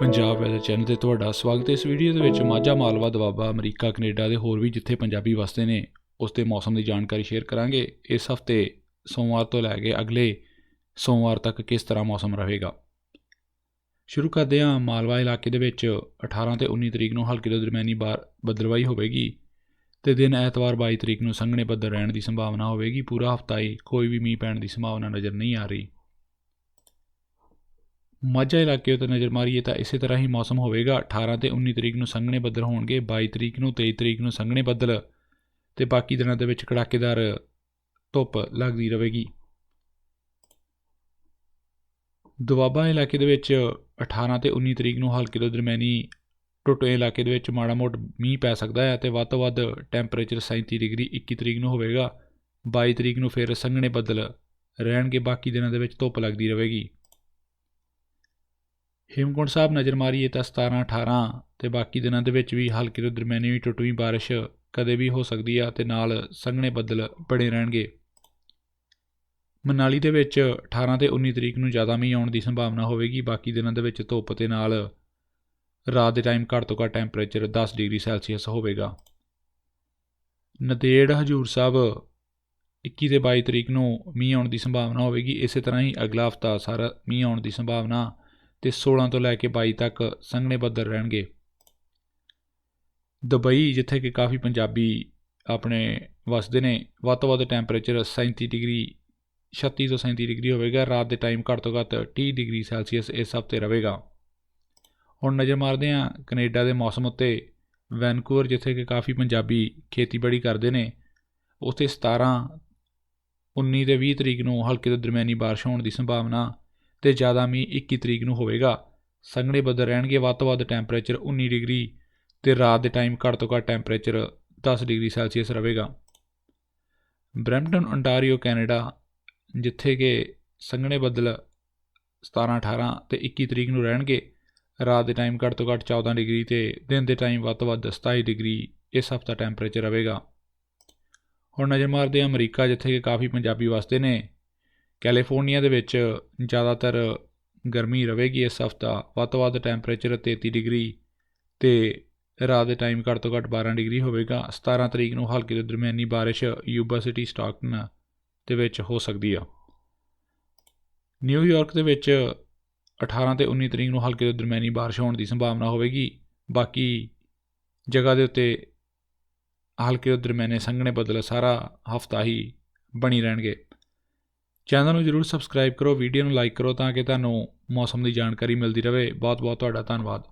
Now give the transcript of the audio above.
Punjab weather channel ਤੇ ਤੁਹਾਡਾ ਸਵਾਗਤ ਹੈ। ਇਸ ਵੀਡੀਓ ਦੇ ਵਿੱਚ ਮਾਝਾ ਮਾਲਵਾ ਦੁਆਬਾ ਅਮਰੀਕਾ, ਕੈਨੇਡਾ ਦੇ ਹੋਰ ਵੀ ਜਿੱਥੇ ਪੰਜਾਬੀ ਵਸਦੇ ਨੇ, ਉਸ ਦੇ ਮੌਸਮ ਦੀ ਜਾਣਕਾਰੀ ਸ਼ੇਅਰ ਕਰਾਂਗੇ। ਇਸ ਹਫ਼ਤੇ ਸੋਮਵਾਰ ਤੋਂ ਲੈ ਕੇ ਅਗਲੇ ਸੋਮਵਾਰ ਤੱਕ ਕਿਸ ਤਰ੍ਹਾਂ ਮੌਸਮ ਰਹੇਗਾ? ਸ਼ੁਰੂ ਕਰਦੇ ਹਾਂ। ਮਾਲਵਾ ਇਲਾਕੇ ਦੇ ਵਿੱਚ 18 ਤੇ 19 ਤਰੀਕ ਨੂੰ ਹਲਕੀ ਤੋਂ ਦਰਮਿਆਨੀ ਬਾਰ ਬੱਦਲਵਾਈ ਹੋਵੇਗੀ ਤੇ ਦਿਨ ਐਤਵਾਰ 22 ਤਰੀਕ ਨੂੰ ਸੰਘਣੇ ਬੱਦਲ ਰਹਿਣ ਦੀ ਸੰਭਾਵਨਾ ਹੋਵੇਗੀ। ਪੂਰਾ ਹਫਤਾ ਹੀ ਕੋਈ ਵੀ ਮੀਂਹ ਪੈਣ ਦੀ ਸੰਭਾਵਨਾ ਨਜ਼ਰ ਨਹੀਂ ਆ ਰਹੀ। ਮਾਝਾ ਇਲਾਕੇ ਉੱਤੇ ਨਜ਼ਰ ਮਾਰੀਏ ਤਾਂ ਇਸੇ ਤਰ੍ਹਾਂ ਹੀ ਮੌਸਮ ਹੋਵੇਗਾ। 18 ਤੇ 19 ਤਰੀਕ ਨੂੰ ਸੰਘਣੇ ਬੱਦਲ ਹੋਣਗੇ 22 ਤਰੀਕ ਨੂੰ 23 ਤਰੀਕ ਨੂੰ ਸੰਘਣੇ ਬੱਦਲ ਤੇ ਬਾਕੀ ਦਿਨਾਂ ਦੇ ਵਿੱਚ ਕੜਾਕੇਦਾਰ ਧੁੱਪ ਲੱਗਦੀ ਰਹੇਗੀ। ਦੁਆਬਾ ਇਲਾਕੇ ਦੇ ਵਿੱਚ 18 ਤੇ 19 ਤਰੀਕ ਨੂੰ ਹਲਕੀ ਤੋਂ ਦਰਮਿਆਨੀ ਟੋਟੇ ਇਲਾਕੇ ਦੇ ਵਿੱਚ ਮਾੜਾ ਮੋਟ ਮੀਂਹ ਪੈ ਸਕਦਾ ਹੈ ਤੇ ਵੱਧ ਤੋਂ ਵੱਧ ਟੈਂਪਰੇਚਰ 37 ਡਿਗਰੀ 21 ਤਰੀਕ ਨੂੰ ਹੋਵੇਗਾ। 22 ਤਰੀਕ ਨੂੰ ਫਿਰ ਸੰਘਣੇ ਬੱਦਲ ਰਹਿਣਗੇ, ਬਾਕੀ ਦਿਨਾਂ ਦੇ ਵਿੱਚ ਧੁੱਪ ਲੱਗਦੀ ਰਹੇਗੀ। ਹੇਮਕੁੰਟ ਸਾਹਿਬ ਨਜ਼ਰ ਮਾਰੀਏ ਤਾਂ 17 18 ਤੇ ਬਾਕੀ ਦਿਨਾਂ ਦੇ ਵਿੱਚ ਵੀ ਹਲਕੀ ਤੋਂ ਦਰਮਿਆਨੀ ਵੀ ਟੁੱਟਵੀਂ ਬਾਰਿਸ਼ ਕਦੇ ਵੀ ਹੋ ਸਕਦੀ ਆ ਤੇ ਨਾਲ ਸੰਘਣੇ ਬੱਦਲ ਬਣੇ ਰਹਿਣਗੇ। ਮਨਾਲੀ ਦੇ ਵਿੱਚ 18 ਤੇ 19 ਤਰੀਕ ਨੂੰ ਜ਼ਿਆਦਾ ਮੀਂਹ ਆਉਣ ਦੀ ਸੰਭਾਵਨਾ ਹੋਵੇਗੀ। ਬਾਕੀ ਦਿਨਾਂ ਦੇ ਵਿੱਚ ਧੁੱਪ ਤੇ ਨਾਲ ਰਾਤ ਦੇ ਟਾਈਮ ਘੱਟ ਤੋਂ ਘੱਟ ਟੈਂਪਰੇਚਰ 10 ਡਿਗਰੀ ਸੈਲਸੀਅਸ ਹੋਵੇਗਾ। ਨਦੇੜ ਹਜੂਰ ਸਾਹਿਬ 21 ਤੇ 22 ਤਰੀਕ ਨੂੰ ਮੀਂਹ ਆਉਣ ਦੀ ਸੰਭਾਵਨਾ ਹੋਵੇਗੀ। ਇਸੇ ਤਰ੍ਹਾਂ ਹੀ ਅਗਲਾ ਹਫਤਾ ਸਾਰਾ ਮੀਂਹ ਆਉਣ ਦੀ ਸੰਭਾਵਨਾ ਤੇ 16 ਤੋਂ ਲੈ ਕੇ 22 ਤੱਕ ਸੰਘਣੇ ਬੱਦਲ ਰਹਿਣਗੇ। ਦੁਬਈ, ਜਿੱਥੇ ਕਿ ਕਾਫੀ ਪੰਜਾਬੀ ਆਪਣੇ ਵਸਦੇ ਨੇ, ਵੱਧ ਤੋਂ ਵੱਧ ਟੈਂਪਰੇਚਰ 37 ਡਿਗਰੀ 36 ਤੋਂ 37 ਡਿਗਰੀ ਹੋਵੇਗਾ, ਰਾਤ ਦੇ ਟਾਈਮ ਘੱਟ ਤੋਂ ਘੱਟ 30 ਡਿਗਰੀ ਸੈਲਸੀਅਸ ਇਸ ਹਫ਼ਤੇ ਰਹੇਗਾ। ਹੁਣ ਨਜ਼ਰ ਮਾਰਦੇ ਹਾਂ ਕੈਨੇਡਾ ਦੇ ਮੌਸਮ ਉੱਤੇ। ਵੈਨਕੂਵਰ, ਜਿੱਥੇ ਕਿ ਕਾਫੀ ਪੰਜਾਬੀ ਖੇਤੀਬਾੜੀ ਕਰਦੇ ਨੇ, ਉੱਥੇ 17 19 ਤੇ 20 ਤਰੀਕ ਨੂੰ ਹਲਕੇ ਤੋਂ ਦਰਮਿਆਨੀ ਬਾਰਿਸ਼ ਹੋਣ ਦੀ ਸੰਭਾਵਨਾ ਤੇ ਜ਼ਿਆਦਾ ਮੀਂਹ 21 ਤਰੀਕ ਨੂੰ ਹੋਵੇਗਾ। ਸੰਘਣੇ ਬੱਦਲ ਰਹਿਣਗੇ, ਵੱਧ ਤੋਂ ਵੱਧ ਟੈਂਪਰੇਚਰ 19 ਡਿਗਰੀ ਤੇ ਰਾਤ ਦੇ ਟਾਈਮ ਘੱਟ ਤੋਂ ਘੱਟ ਟੈਂਪਰੇਚਰ 10 ਡਿਗਰੀ ਸੈਲਸੀਅਸ ਰਹੇਗਾ। ਬ੍ਰੈਂਪਟਨ ontario ਕੈਨੇਡਾ, ਜਿੱਥੇ ਕਿ ਸੰਘਣੇ ਬੱਦਲ 17 18 ਤੇ 21 ਤਰੀਕ ਨੂੰ ਰਹਿਣਗੇ, ਰਾਤ ਦੇ ਟਾਈਮ ਘੱਟ ਤੋਂ ਘੱਟ 14 ਡਿਗਰੀ ਤੇ ਦਿਨ ਦੇ ਟਾਈਮ ਵੱਧ ਤੋਂ ਵੱਧ 27 ਡਿਗਰੀ ਇਸ ਹਫਤਾ ਟੈਂਪਰੇਚਰ ਰਹੇਗਾ। ਹੁਣ ਨਜ਼ਰ ਮਾਰਦੇ ਹਾਂ ਅਮਰੀਕਾ, ਜਿੱਥੇ ਕਿ ਕਾਫੀ ਪੰਜਾਬੀ ਵਸਦੇ ਨੇ। ਕੈਲੀਫੋਰਨੀਆ ਦੇ ਵਿੱਚ ਜ਼ਿਆਦਾਤਰ ਗਰਮੀ ਰਹੇਗੀ ਇਸ ਹਫਤਾ। ਵੱਧ ਤੋਂ ਵੱਧ ਟੈਂਪਰੇਚਰ 33 ਡਿਗਰੀ ਤੇ ਰਾਤ ਦੇ ਟਾਈਮ ਘੱਟ ਤੋਂ ਘੱਟ 12 ਡਿਗਰੀ ਹੋਵੇਗਾ। 17 ਤਰੀਕ ਨੂੰ ਹਲਕੀ ਤੋਂ ਦਰਮਿਆਨੀ ਬਾਰਿਸ਼ ਯੂਬਾ ਸਿਟੀ, ਸਟਾਕਟਨ ਦੇ ਵਿੱਚ ਹੋ ਸਕਦੀ ਆ। ਨਿਊਯਾਰਕ ਦੇ ਵਿੱਚ 18 ਤੇ 19 ਤਰੀਕ ਨੂੰ ਹਲਕੀ ਤੋਂ ਦਰਮਿਆਨੀ ਬਾਰਿਸ਼ ਹੋਣ ਦੀ ਸੰਭਾਵਨਾ ਹੋਵੇਗੀ। ਬਾਕੀ ਜਗ੍ਹਾ ਦੇ ਉੱਤੇ ਹਲਕੇ ਤੋਂ ਦਰਮਿਆਨੇ ਸੰਘਣੇ ਬੱਦਲ ਸਾਰਾ ਹਫਤਾ ਹੀ ਬਣੀ ਰਹਿਣਗੇ। ਚੈਨਲ ਨੂੰ ਜਰੂਰ ਸਬਸਕ੍ਰਾਈਬ ਕਰੋ ਵੀਡੀਓ ਨੂੰ ਲਾਈਕ ਕਰੋ ਤਾਂ ਕਿ ਤੁਹਾਨੂੰ ਮੌਸਮ ਦੀ ਜਾਣਕਾਰੀ ਮਿਲਦੀ ਰਹੇ। ਬਹੁਤ ਬਹੁਤ ਤੁਹਾਡਾ ਧੰਨਵਾਦ।